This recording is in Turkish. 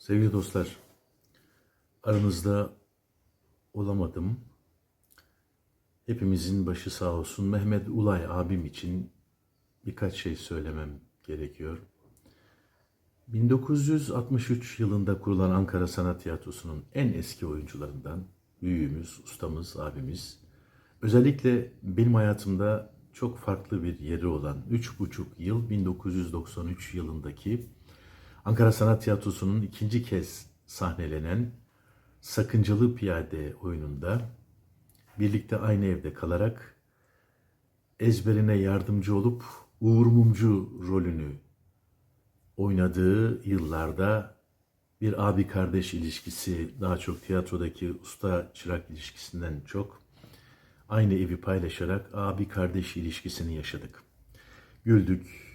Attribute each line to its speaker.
Speaker 1: Sevgili dostlar, aranızda olamadım. Hepimizin başı sağ olsun. Mehmet Ulay abim için birkaç şey söylemem gerekiyor. 1963 yılında kurulan Ankara Sanat Tiyatrosu'nun en eski oyuncularından büyüğümüz, ustamız, abimiz. Özellikle benim hayatımda çok farklı bir yeri olan 3,5 yıl 1993 yılındaki Ankara Sanat Tiyatrosu'nun ikinci kez sahnelenen Sakıncalı Piyade oyununda birlikte aynı evde kalarak ezberine yardımcı olup Uğur Mumcu rolünü oynadığı yıllarda bir abi kardeş ilişkisi daha çok tiyatrodaki usta çırak ilişkisinden çok aynı evi paylaşarak abi kardeş ilişkisini yaşadık. Güldük,